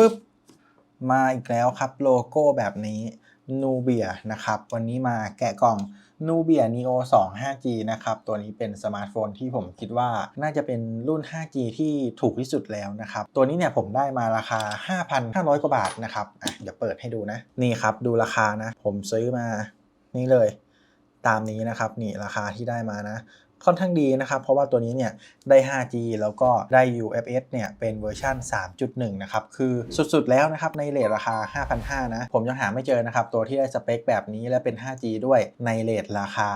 ปึ๊บมาอีกแล้วครับโลโก้แบบนี้นูเบียนะครับวันนี้มาแกะกล่องนูเบีย Neo 2 5G นะครับตัวนี้เป็นสมาร์ทโฟนที่ผมคิดว่าน่าจะเป็นรุ่น 5G ที่ถูกที่สุดแล้วนะครับตัวนี้เนี่ยผมได้มาราคา 5,500 กว่าบาทนะครับอะเดี๋ยวเปิดให้ดูนะ นี่ครับดูราคานะ ผมซื้อมานี่เลย ตามนี้นะครับนี่ราคาที่ได้มานะ ค่อนข้างดีนะครับ เพราะว่าตัวนี้เนี่ยได้ 5G แล้วก็ได้ UFS เนี่ยเป็นเวอร์ชัน3.1 นะครับ คือสุดๆแล้วนะครับในเรทราคา 5,500 นะ ผมยังหาไม่เจอนะครับ ตัวที่ได้สเปคแบบนี้และเป็น 5G ด้วยในเรทราคา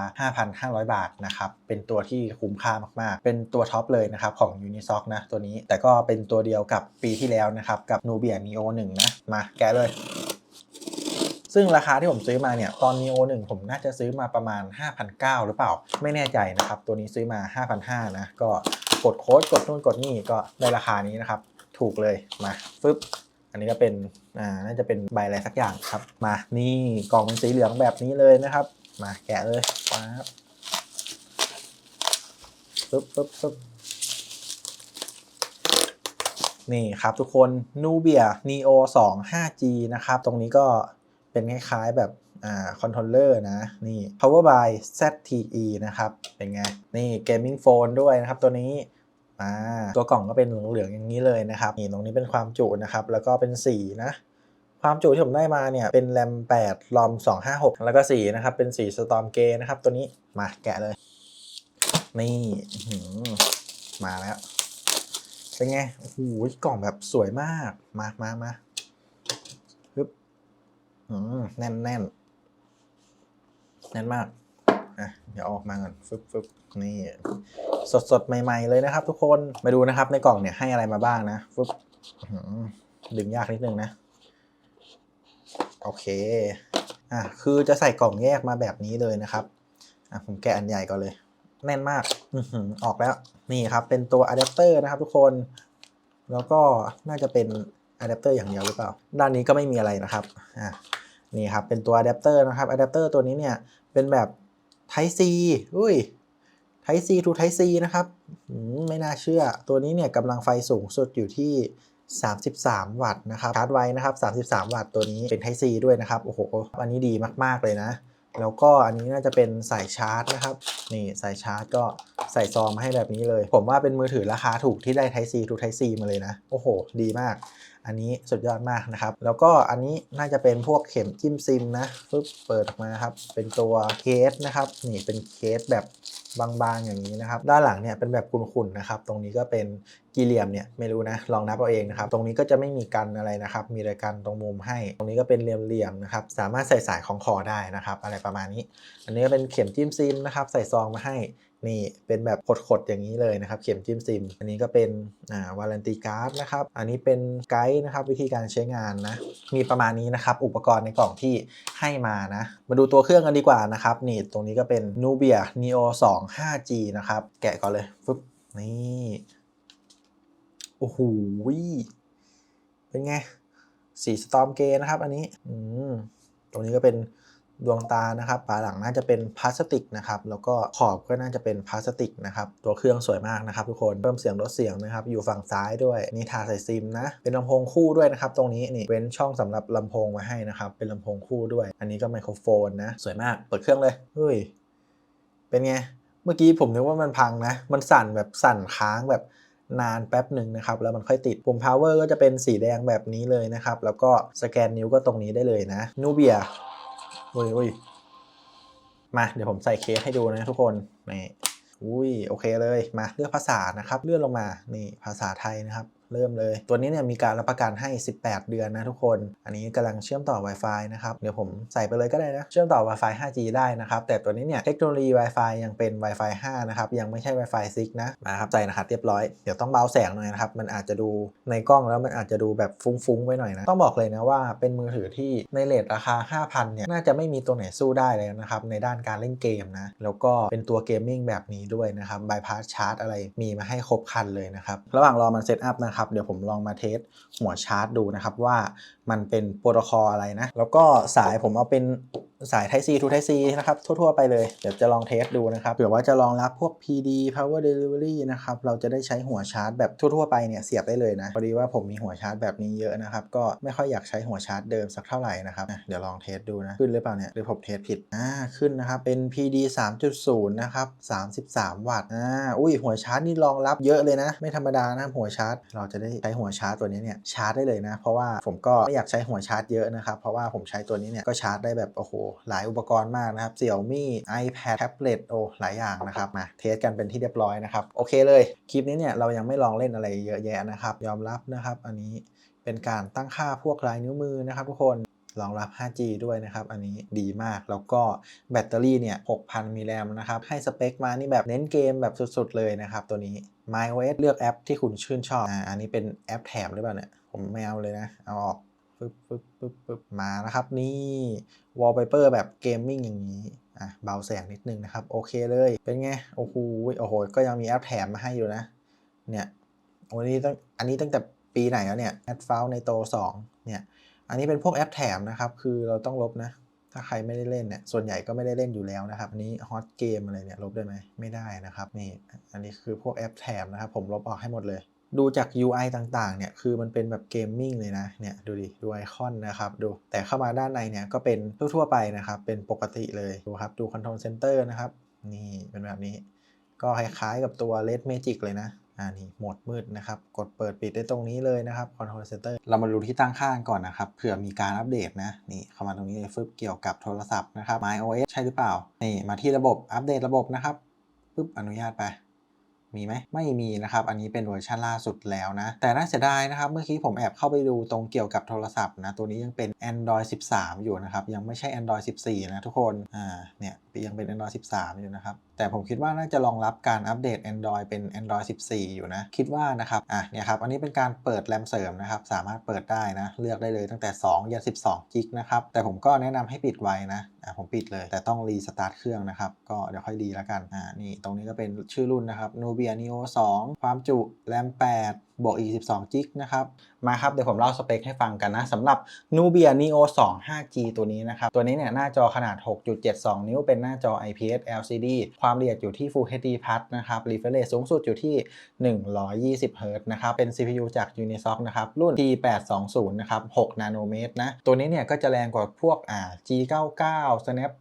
5,500 บาทนะครับ เป็นตัวที่คุ้มค่ามากๆ เป็นตัวท็อปเลยนะครับ ของ Unisoc นะตัวนี้แต่ก็เป็นตัวเดียวกับปีที่แล้วนะครับ กับ Nubia Neo 1 นะ มาแกเลย ซึ่งราคาที่ผมซื้อมาเนี่ยตอน Neo 1 ผมน่าจะซื้อมาประมาณ 5,900 หรือเปล่า ไม่แน่ใจนะครับ ตัวนี้ซื้อมา 5,500 นะ ก็กดโค้ดกดนู่นกดนี่ก็ได้ราคานี้นะครับ ถูกเลยมาฟึบอันนี้ก็เป็นอ่าน่าจะเป็นใบอะไรสักอย่างครับ มานี่กล่องเป็นสีเหลืองแบบนี้เลยนะครับ มาแกะเลยครับปึ๊บปึ๊บปึ๊บนี่ครับทุกคน Nubia Neo 2 5G นะครับ ตรงนี้ก็ เป็นคล้ายๆแบบอ่าคอนโทรลเลอร์นะ นี่ Power by ZTE นะครับ เป็นไง นี่ Gaming Phone ด้วยนะครับตัวนี้อ่าตัวกล่องก็เป็นเหลืองๆอย่างนี้เลยนะครับ นี่ตรงนี้เป็นความจุนะครับ แล้วก็เป็นสีนะ ความจุที่ผมได้มาเนี่ยเป็นแรม8รอม256 แล้วก็สีนะครับ เป็นสี Storm Gray นะครับ ตัวนี้มาแกะเลย นี่มาแล้ว เป็นไงโอ้โหกล่องแบบสวยมาก มามามา อืมแน่นแน่นแน่นมากอะเดี๋ยวออกมาก่อนฟึบฟึบนี่สดสดใหม่ ๆ เลยนะครับ ทุกคนมาดูนะครับ ในกล่องเนี่ยให้อะไรมาบ้างนะฟึบดึงยากนิดนึงนะ โอเคอะคือจะใส่กล่องแยกมาแบบนี้เลยนะครับอะผมแกะอันใหญ่ก่อนเลย แน่นมากอือหือออกแล้วนี่ครับ เป็นตัวอะแดปเตอร์นะครับ ทุกคน แล้วก็น่าจะเป็น อะแดปเตอร์อย่างเดียวหรือเปล่า ด้านนี้ก็ไม่มีอะไรนะครับอะนี่ครับเป็นตัวอะแดปเตอร์นะครับอะแดปเตอร์ตัวนี้เนี่ยเป็นแบบ Type C อุ้ย Type C to Type C นะครับไม่น่าเชื่อ ตัวนี้เนี่ยกำลังไฟสูงสุดอยู่ที่ 33 วัตต์นะครับชาร์จไวนะครับ 33 วัตต์ตัวนี้เป็น Type C ด้วยนะครับ โอ้โห อันนี้ดีมาก ๆ เลยนะ แล้วก็อันนี้น่าจะเป็นสายชาร์จนะครับ นี่สายชาร์จก็ใส่ซองมาให้แบบนี้เลย ผมว่าเป็นมือถือราคาถูกที่ได้ Type C to Type C มาเลยนะ โอ้โห ดีมาก อันนี้สุดยอดมากนะครับ แล้วก็อันนี้น่าจะเป็นพวกเข็มจิ้มซิมนะปึ๊บเปิดออกมาครับ เป็นตัวเคสนะครับ นี่เป็นเคสแบบบางๆอย่างนี้นะครับ ด้านหลังเนี่ยเป็นแบบขุ่นๆนะครับ ตรงนี้ก็เป็นกี่เหลี่ยมเนี่ยไม่รู้นะลองนับเอาเองนะครับ ตรงนี้ก็จะไม่มีกันอะไรนะครับ มีรายการตรงมุมให้ ตรงนี้ก็เป็นเหลี่ยมๆนะครับ สามารถใส่สายของคอได้นะครับ อะไรประมาณนี้ อันนี้ก็เป็นเข็มจิ้มซิมนะครับ ใส่ซองมาให้ นี่เป็นแบบขดๆอย่างนี้เลยนะครับ เข็มจิ้มซิม อันนี้ก็เป็นอ่าวารันตีการ์ดนะครับ อันนี้เป็นไกด์นะครับวิธีการใช้งานนะ มีประมาณนี้นะครับ อุปกรณ์ในกล่องที่ให้มานะ มาดูตัวเครื่องกันดีกว่านะครับ นี่ตรงนี้ก็เป็น Nubia Neo 2 5G นะครับ แกะก่อนเลยฟึบนี่โอ้โหเป็นไงสีสตอมเกนะครับ อันนี้อืมตรงนี้ก็เป็น ดวงตานะครับฝาหลังน่าจะเป็นพลาสติกนะครับแล้วก็ขอบก็น่าจะเป็นพลาสติกนะครับตัวเครื่องสวยมากนะครับทุกคนเพิ่มเสียงลดเสียงนะครับอยู่ฝั่งซ้ายด้วยนี่ทาใส่ซิมนะเป็นลำโพงคู่ด้วยนะครับตรงนี้นี่เว้นช่องสำหรับลำโพงไว้ให้นะครับเป็นลำโพงคู่ด้วย อันนี้ก็ไมโครโฟนนะสวยมากเปิดเครื่องเลยเฮ้ยเป็นไงเมื่อกี้ผมนึกว่ามันพังนะ มันสั่นแบบสั่นค้างแบบนานแป๊บหนึ่งนะครับ แล้วมันค่อยติด ปุ่ม power ก็จะเป็นสีแดงแบบนี้เลยนะครับ แล้วก็สแกนนิ้วก็ตรงนี้ได้เลยนะ Nubia อุ้ย อุ้ยมาเดี๋ยวผมใส่เคสให้ดูนะทุกคนนี่อุ้ยโอเคเลยมาเลือกภาษานะครับ เลื่อนลงมานี่ภาษาไทยนะครับ เริ่มเลย ตัวนี้เนี่ยมีการรับประกันให้ 18 เดือนนะทุกคน อันนี้กำลังเชื่อมต่อ Wi-Fi นะครับเดี๋ยวผมใส่ไปเลยก็ได้นะเชื่อมต่อ Wi-Fi 5G ได้นะครับแต่ตัวนี้เนี่ยเทคโนโลยี Wi-Fi ยังเป็น Wi-Fi 5 นะครับยังไม่ใช่ Wi-Fi 6 นะมาครับใส่รหัสเรียบร้อยเดี๋ยวต้องเบาแสงหน่อยนะครับมันอาจจะดูในกล้องแล้วมันอาจจะดูแบบฟุ้งๆไว้หน่อยนะต้องบอกเลยนะว่าเป็นมือถือที่ในเลทราคา 5,000 เนี่ยน่าจะไม่มีตัวไหนสู้ได้เลยนะครับในด้านการเล่นเกมนะแล้วก็เป็นตัวเกมมิ่งแบบนี้ด้วยนะครับ bypass charge อะไรมีมาให้ครบคันเลยนะครับระหว่างรอมันเซตอัพนะครับนะครับ เดี๋ยวผมลองมาเทสหัวชาร์จดูนะครับว่ามันเป็นโปรโตคอลอะไรนะ แล้วก็สายผมเอาเป็นสาย Type C to Type C นะครับ ทั่ว ๆ ไปเลย เดี๋ยวจะลองเทสดูนะครับเผื่อว่าจะรองรับพวก PD Power Delivery นะครับ เราจะได้ใช้หัวชาร์จแบบทั่ว ๆ ไปเนี่ยเสียบได้เลยนะ พอดีว่าผมมีหัวชาร์จแบบนี้เยอะนะครับ ก็ไม่ค่อยอยากใช้หัวชาร์จเดิมสักเท่าไหร่นะครับ เดี๋ยวลองเทสดูนะ ขึ้นหรือเปล่าเนี่ย หรือผมเทสผิด อ่า ขึ้นนะครับ เป็น PD 3.0 นะครับ 33 วัตต์ อ่า อุ้ย หัวชาร์จนี่รองรับเยอะเลยนะ ไม่ธรรมดานะหัวชาร์จ เราจะได้ใช้หัวชาร์จตัวนี้เนี่ยชาร์จได้เลยนะ เพราะว่าผมก็ไม่อยากใช้หัวชาร์จเยอะนะครับ เพราะว่าผมใช้ตัวนี้เนี่ยก็ชาร์จได้แบบโอ้โหหลายอุปกรณ์มากนะครับ Xiaomi iPad tablet โอ้หลายอย่างนะครับมาเทสกันเป็นที่เรียบร้อยนะครับโอเคเลยคลิปนี้เนี่ยเรายังไม่ลองเล่นอะไรเยอะแยะนะครับ ยอมรับนะครับ อันนี้เป็นการตั้งค่าพวกลายนิ้วมือนะครับทุกคน รองรับ 5G ด้วยนะครับ อันนี้ดีมาก แล้วก็แบตเตอรี่เนี่ย 6,000 มิลลิแอมนะครับ ให้สเปคมานี่แบบเน้นเกมแบบสุดๆ เลยนะครับ ตัวนี้ MyOS เลือกแอปที่คุณชื่นชอบอ่าอันนี้เป็นแอปแถมหรือเปล่าเนี่ย ผมไม่เอาเลยนะ เอาออกปึ๊บปึ๊บปึ๊บปึ๊บมานะครับนี่ wallpaper แบบเกมมิ่งอย่างนี้อะเบาแสงนิดนึงนะครับ โอเคเลย เป็นไง โอ้โหโอ้โห ก็ยังมีแอปแถมมาให้อยู่นะ เนี่ยอ้นี่ตั้งอันนี้ตั้งแต่ปีไหนแล้วเนี่ย a d f o u n ในโต2เนี่ย อันนี้เป็นพวกแอปแถมนะครับ คือเราต้องลบนะ ถ้าใครไม่ได้เล่นเนี่ย ส่วนใหญ่ก็ไม่ได้เล่นอยู่แล้วนะครับ อันนี้ฮอตเกมอะไรเนี่ยลบได้ไหมไม่ได้นะครับ นี่ อันนี้คือพวกแอปแถมนะครับ ผมลบออกให้หมดเลย ดูจาก UI ต่างๆ เนี่ย คือมันเป็นแบบเกมมิ่งเลยนะ เนี่ย ดูดิ ดูไอคอนนะครับ ดู แต่เข้ามาด้านในเนี่ย ก็เป็นทั่วๆไปนะครับ เป็นปกติเลย ดูครับ ดู Control Center นะครับ นี่ เป็นแบบนี้ ก็คล้ายๆกับตัว Red Magic เลยนะ อ่านี่โหมดมืดนะครับ กดเปิดปิดได้ตรงนี้เลยนะครับ Control Center เรามาดูที่ตั้งค่าก่อนนะครับ เผื่อมีการอัปเดตนะ นี่เข้ามาตรงนี้เลยฟึบเกี่ยวกับโทรศัพท์นะครับ MyOS ใช่หรือเปล่า นี่มาที่ระบบอัปเดตระบบนะครับปึ๊บอนุญาตไป มีไหม ไม่มีนะครับ อันนี้เป็นเวอร์ชันล่าสุดแล้วนะ แต่น่าเสียดายนะครับ เมื่อกี้ผมแอบเข้าไปดูตรงเกี่ยวกับโทรศัพท์นะ ตัวนี้ยังเป็น Android 13 อยู่นะครับ ยังไม่ใช่ Android 14 นะทุกคน อ่า เนี่ย ยังเป็น Android 13 อยู่นะครับแต่ผมคิดว่าน่าจะรองรับการอัปเดต Android เป็น Android 14 อยู่นะ คิดว่านะครับ อะเนี่ยครับ อันนี้เป็นการเปิดแรมเสริมนะครับ สามารถเปิดได้นะ เลือกได้เลยตั้งแต่ 2 ยัน 12 กิกนะครับ แต่ผมก็แนะนำให้ปิดไว้นะ อะผมปิดเลย แต่ต้องรีสตาร์ทเครื่องนะครับ ก็เดี๋ยวค่อยดีแล้วกัน อ่า นี่ ตรงนี้ก็เป็นชื่อรุ่นนะครับ Nubia Neo 2 ความจุ แรม 8บวกอีก 12กิกนะครับ มาครับ เดี๋ยวผมเล่าสเปคให้ฟังกันนะสำหรับ Nubia Neo 2 5G ตัวนี้นะครับ ตัวนี้เนี่ยหน้าจอขนาด 6.72 นิ้วเป็นหน้าจอ IPS LCD ความละเอียดอยู่ที่ Full HD Plus นะครับ refresh rate สูงสุดอยู่ที่ 120 Hz นะครับ เป็น CPU จาก Unisoc นะครับ รุ่น T820 นะครับ 6 นาโนเมตรนะ ตัวนี้เนี่ยก็จะแรงกว่าพวกอ่า G99 Snap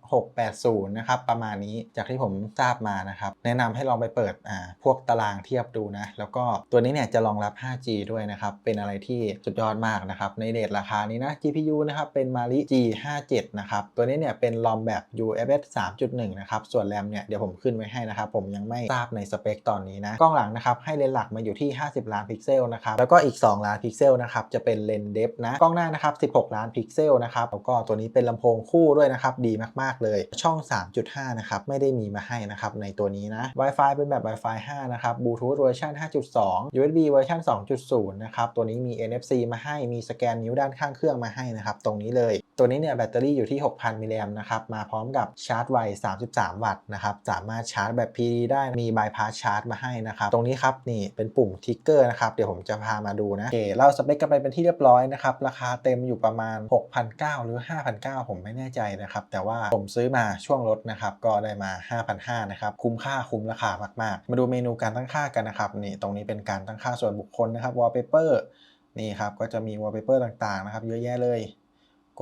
680 นะครับ ประมาณนี้จากที่ผมทราบมานะครับ แนะนำให้ลองไปเปิดอ่าพวกตารางเทียบดูนะ แล้วก็ตัวนี้เนี่ยจะรองรับ 5G ด้วยนะครับ เป็นอะไรที่สุดยอดมากนะครับ ในเรทราคานี้นะ GPU นะครับ เป็น Mali G57 นะครับ ตัวนี้เนี่ยเป็น ROM แบบ UFS 3.1 นะครับ ส่วนแรมเนี่ยเดี๋ยวผมขึ้นไว้ให้นะครับ ผมยังไม่ทราบในสเปคตอนนี้นะ กล้องหลังนะครับ ให้เลนส์หลักมาอยู่ที่ 50 ล้านพิกเซลนะครับ แล้วก็อีก 2 ล้านพิกเซลนะครับ จะเป็นเลนส์เดฟนะ กล้องหน้านะครับ 16 ล้านพิกเซลนะครับ แล้วก็ตัวนี้เป็นลำโพงคู่ด้วยนะครับดีมากๆเลย ช่อง 3.5 นะครับไม่ได้มีมาให้นะครับในตัวนี้นะ Wi-Fi เป็นแบบ Wi-Fi 5 นะครับ Bluetooth เวอร์ชัน5.2 USB เวอร์ชัน2.0 นะครับ ตัวนี้มี NFC มาให้ มีสแกนนิ้วด้านข้างเครื่องมาให้นะครับ ตรงนี้เลย ตัวนี้เนี่ยแบตเตอรี่อยู่ที่ 6,000 มิลลิแอมนะครับ มาพร้อมกับชาร์จไว 33 วัตต์นะครับ สามารถชาร์จแบบ PD ได้ มีบายพาสชาร์จมาให้นะครับ ตรงนี้ครับนี่เป็นปุ่มทิกเกอร์นะครับ เดี๋ยวผมจะพามาดูนะโอเคเราสเปคกันไปเป็นที่เรียบร้อยนะครับ ราคาเต็มอยู่ประมาณ 6,900 หรือ 5,900 ผมไม่แน่ใจนะครับ แต่ว่าผมซื้อมาช่วงลดนะครับ ก็ได้มา 5,500 นะครับ คุ้มค่าคุ้มราคามากๆ มาดูเมนูการตั้งค่ากันนะครับ นี่ตรงนี้เป็นการตั้งค่าส่วนบุคคลนะครับ wallpaper นี่ครับก็จะมี wallpaper ต่างๆนะครับเยอะแยะเลยก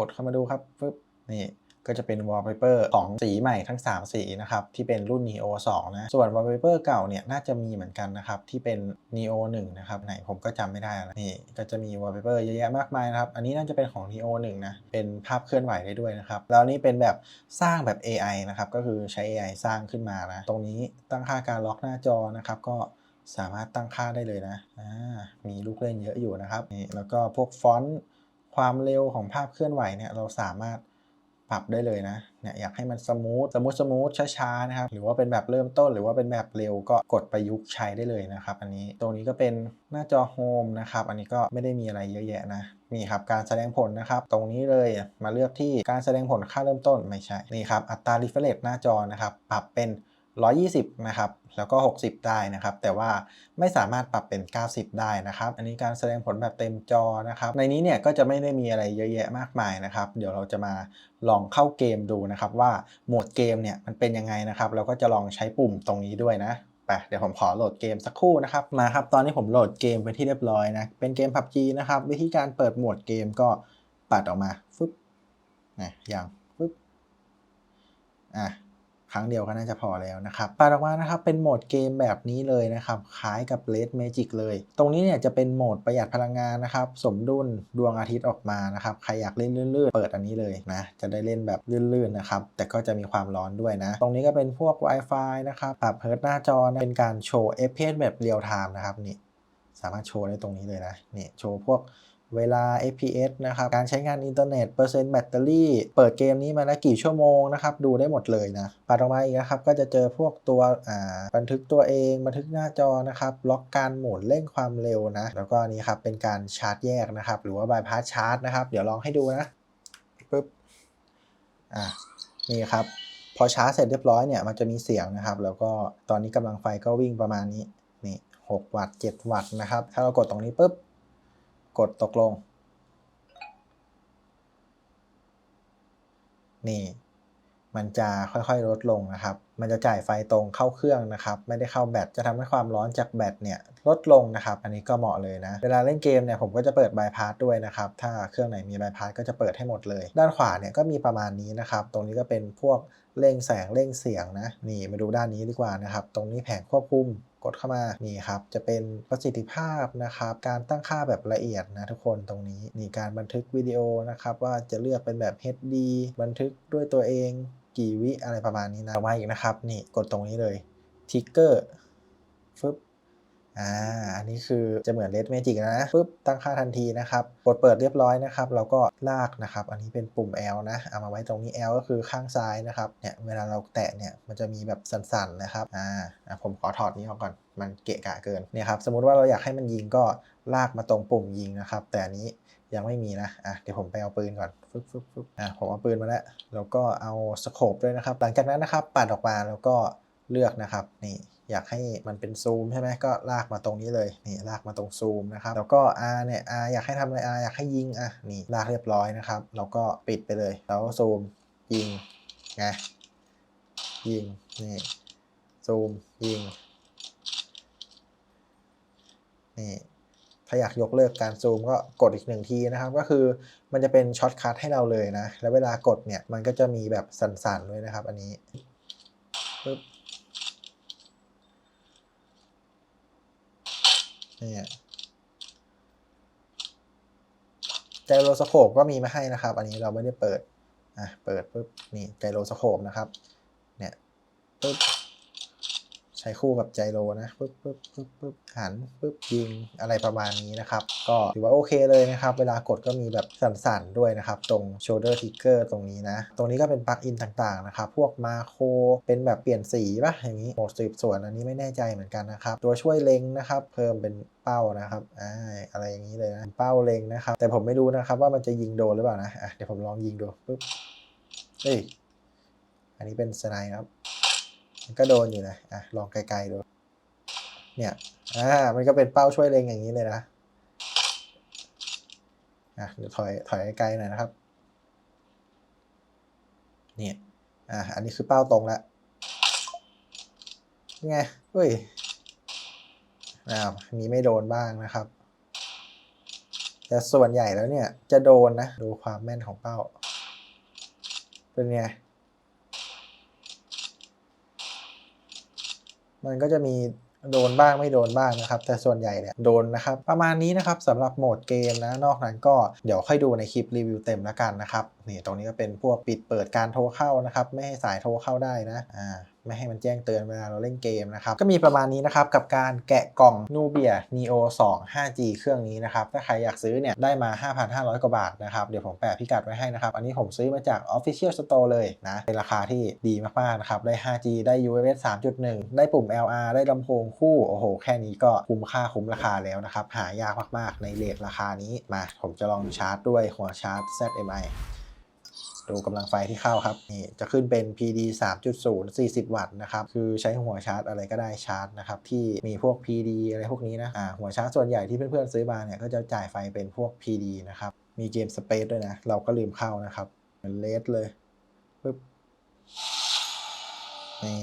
ดเข้ามาดูครับปึ๊บนี่ก็จะเป็น wallpaper ของสีใหม่ทั้ง 3 สีนะครับ ที่เป็นรุ่น neo 2 นะ ส่วน wallpaper เก่าเนี่ยน่าจะมีเหมือนกันนะครับ ที่เป็น neo 1 นะครับ ไหนผมก็จำไม่ได้แล้วนี่ก็จะมี wallpaper เยอะแยะมากมายนะครับ อันนี้น่าจะเป็นของ neo 1 นะ เป็นภาพเคลื่อนไหวได้ด้วยนะครับ แล้วนี่เป็นแบบสร้างแบบ AI นะครับ ก็คือใช้ AI สร้างขึ้นมานะตรงนี้ตั้งค่าการล็อกหน้าจอนะครับก็สามารถตั้งค่าได้เลยนะมีลูกเล่นเยอะอยู่นะครับนี่แล้วก็พวกฟอนต์ ความเร็วของภาพเคลื่อนไหวเนี่ยเราสามารถปรับได้เลยนะเนี่ยอยากให้มันสมูทสมูทสมูทช้าๆนะครับหรือว่าเป็นแบบเริ่มต้น หรือว่าเป็นแบบเร็วก็กดประยุกต์ใช้ได้เลยนะครับ อันนี้ตรงนี้ก็เป็นหน้าจอโฮมนะครับอันนี้ก็ไม่ได้มีอะไรเยอะแยะนะมีครับการแสดงผลนะครับ ตรงนี้เลยมาเลือกที่การแสดงผลค่าเริ่มต้นไม่ใช่นี่ครับอัตรา refresh หน้าจอนะครับปรับเป็น 120 นะครับ แล้วก็ 60 ได้นะครับ แต่ว่าไม่สามารถปรับเป็น 90 ได้นะครับ อันนี้การแสดงผลแบบเต็มจอนะครับ ในนี้เนี่ยก็จะไม่ได้มีอะไรเยอะแยะมากมายนะครับ เดี๋ยวเราจะมาลองเข้าเกมดูนะครับว่าโหมดเกมเนี่ยมันเป็นยังไงนะครับ เราก็จะลองใช้ปุ่มตรงนี้ด้วยนะไปเดี๋ยวผมขอโหลดเกมสักครู่นะครับ มาครับ ตอนนี้ผมโหลดเกมไปที่เรียบร้อยนะ เป็นเกม PUBG นะครับ วิธีการเปิดโหมดเกมก็ปัดออกมาฟึบนะอย่างฟึบอะ ครั้งเดียวก็น่าจะพอแล้วนะครับปัดออกมานะครับเป็นโหมดเกมแบบนี้เลยนะครับคล้ายกับ Red Magic เลย ตรงนี้เนี่ยจะเป็นโหมดประหยัดพลังงานนะครับสมดุลดวงอาทิตย์ออกมานะครับใครอยากเล่นลื่นๆเปิดอันนี้เลยนะจะได้เล่นแบบลื่นๆนะครับแต่ก็จะมีความร้อนด้วยนะ ตรงนี้ก็เป็นพวก Wi-Fi นะครับปรับเฮิร์ตหน้าจอนะเป็นการโชว์ FPS แบบเรียลไทม์นะครับนี่สามารถโชว์ได้ตรงนี้เลยนะนี่โชว์พวก เวลา FPS นะครับ การใช้งานอินเทอร์เน็ต เปอร์เซ็นต์แบตเตอรี่ เปิดเกมนี้มาแล้วกี่ชั่วโมงนะครับ ดูได้หมดเลยนะปัดออกมาอีกนะครับ ก็จะเจอพวกตัวบันทึกตัวเอง บันทึกหน้าจอนะครับ ล็อกการโหมดเร่งความเร็วนะ แล้วก็นี่ครับ เป็นการชาร์จแยกนะครับ หรือว่าบายพาสชาร์จนะครับ เดี๋ยวลองให้ดูนะ ปึ๊บ อ่านี่ครับ พอชาร์จเสร็จเรียบร้อยเนี่ย มันจะมีเสียงนะครับ แล้วก็ตอนนี้กำลังไฟก็วิ่งประมาณนี้ นี่ 6 วัตต์ 7 วัตต์นะครับ ถ้าเรากดตรงนี้ปุ๊บ กดตกลง นี่ มันจะค่อยๆลดลงนะครับ มันจะจ่ายไฟตรงเข้าเครื่องนะครับ ไม่ได้เข้าแบตจะทำให้ความร้อนจากแบตเนี่ยลดลงนะครับ อันนี้ก็เหมาะเลยนะ เวลาเล่นเกมเนี่ยผมก็จะเปิดบายพาสด้วยนะครับ ถ้าเครื่องไหนมีบายพาสก็จะเปิดให้หมดเลย ด้านขวาเนี่ยก็มีประมาณนี้นะครับ ตรงนี้ก็เป็นพวกเร่งแสงเร่งเสียงนะ นี่มาดูด้านนี้ดีกว่านะครับ ตรงนี้แผงควบคุมกดเข้ามา นี่ครับ จะเป็นประสิทธิภาพนะครับ การตั้งค่าแบบละเอียดนะทุกคนตรงนี้ นี่การบันทึกวิดีโอนะครับว่าจะเลือกเป็นแบบ HD บันทึกด้วยตัวเอง กี่วิอะไรประมาณนี้นะมาอีกนะครับ นี่กดตรงนี้เลยทิกเกอร์ฟึบอ่าอันนี้คือจะเหมือน Red Magic นะปึ๊บตั้งค่าทันทีนะครับกดเปิดเรียบร้อยนะครับเราก็ลากนะครับ อันนี้เป็นปุ่ม L นะ เอามาไว้ตรงนี้ L ก็คือข้างซ้ายนะครับเนี่ยเวลาเราแตะเนี่ยมันจะมีแบบสั่นๆนะครับอ่าผมขอถอดนี้ออกก่อนมันเกะกะเกินเนี่ยครับสมมุติว่าเราอยากให้มันยิงก็ลากมาตรงปุ่มยิงนะครับ แต่อันนี้ ยังไม่มีนะ อะ เดี๋ยวผมไปเอาปืนก่อน ฟึบฟึบฟึบอะ ผมเอาปืนมาแล้ว แล้วก็เอาสโคปด้วยนะครับ หลังจากนั้นนะครับ ปัดออกมาแล้วก็เลือกนะครับ นี่ อยากให้มันเป็นซูมใช่ไหม ก็ลากมาตรงนี้เลย นี่ ลากมาตรงซูมนะครับ แล้วก็ R เนี่ย R อยากให้ทำอะไร R อยากให้ยิง อะ นี่ ลากเรียบร้อยนะครับ แล้วก็ปิดไปเลย แล้วซูม ยิง ไง ยิง นี่ ซูม ยิง นี่ ถ้าอยากยกเลิกการซูมก็กดอีกหนึ่งทีนะครับ ก็คือมันจะเป็นช็อตคัทให้เราเลยนะ แล้วเวลากดเนี่ยมันก็จะมีแบบสั่นๆด้วยนะครับ อันนี้ปึ๊บเนี่ยไจโรสโคปก็มีมาให้นะครับ อันนี้เราไม่ได้เปิด อะ เปิดปุ๊บ นี่ไจโรสโคปนะครับ เนี่ย ปุ๊บ ใช้คู่กับไจโรนะปึ๊บปึ๊บปึ๊บปึ๊บหันปึ๊บยิงอะไรประมาณนี้นะครับ ก็ถือว่าโอเคเลยนะครับ เวลากดก็มีแบบสั่นๆด้วยนะครับ ตรง shoulder trigger ตรงนี้นะ ตรงนี้ก็เป็นปลั๊กอินต่างๆนะครับ พวกมาโครเป็นแบบเปลี่ยนสีป่ะอย่างนี้โหมดสืบสวนอันนี้ไม่แน่ใจเหมือนกันนะครับ ตัวช่วยเล็งนะครับ เพิ่มเป็นเป้านะครับอ่าอะไรอย่างนี้เลยนะเป้าเล็งนะครับ แต่ผมไม่รู้นะครับว่ามันจะยิงโดนหรือเปล่านะอะเดี๋ยวผมลองยิงดูปึ๊บเฮ้ยอันนี้เป็นสไนครับ มันก็โดนอยู่นะอะลองไกลๆดู เนี่ยอ่ามันก็เป็นเป้าช่วยเล็งอย่างนี้เลยนะอะเดี๋ยวถอยถอยไกลๆหน่อยนะครับเนี่ยอะอันนี้คือเป้าตรงแล้วไงเฮ้ยอ่ามีไม่โดนบ้างนะครับ แต่ส่วนใหญ่แล้วเนี่ยจะโดนนะ ดูความแม่นของเป้า เป็นไง มันก็จะมีโดนบ้างไม่โดนบ้างนะครับ แต่ส่วนใหญ่เนี่ยโดนนะครับ ประมาณนี้นะครับสำหรับโหมดเกมนะ นอกนั้นก็เดี๋ยวค่อยดูในคลิปรีวิวเต็มแล้วกันนะครับนี่ตรงนี้ก็เป็นพวกปิดเปิดการโทรเข้านะครับ ไม่ให้สายโทรเข้าได้นะอ่า ไม่ให้มันแจ้งเตือนเวลาเราเล่นเกมนะครับ ก็มีประมาณนี้นะครับ กับการแกะกล่อง Nubia Neo 2 5G เครื่องนี้นะครับ ถ้าใครอยากซื้อเนี่ยได้มา 5,500 กว่าบาทนะครับ เดี๋ยวผมแปะพิกัดไว้ให้นะครับ อันนี้ผมซื้อมาจาก Official Store เลยนะเป็นราคาที่ดีมากๆนะครับ ได้ 5G ได้ UFS 3.1 ได้ปุ่ม LR ได้ลำโพงคู่ โอ้โห แค่นี้ก็คุ้มค่าคุ้มราคาแล้วนะครับ หายากมากๆ ในเรทราคานี้มา ผมจะลองชาร์จด้วยหัวชาร์จ ZMI ดูกำลังไฟที่เข้าครับนี่จะขึ้นเป็น PD 3.0 40 วัตต์นะครับคือใช้หัวชาร์จอะไรก็ได้ชาร์จนะครับที่มีพวก PD อะไรพวกนี้นะอ่าหัวชาร์จส่วนใหญ่ที่เพื่อนๆซื้อมาเนี่ยก็จะจ่ายไฟเป็นพวก PD นะครับมีเกมสเปซด้วยนะเราก็ลืมเข้านะครับเหมือนเลสเลยปึ๊บนี่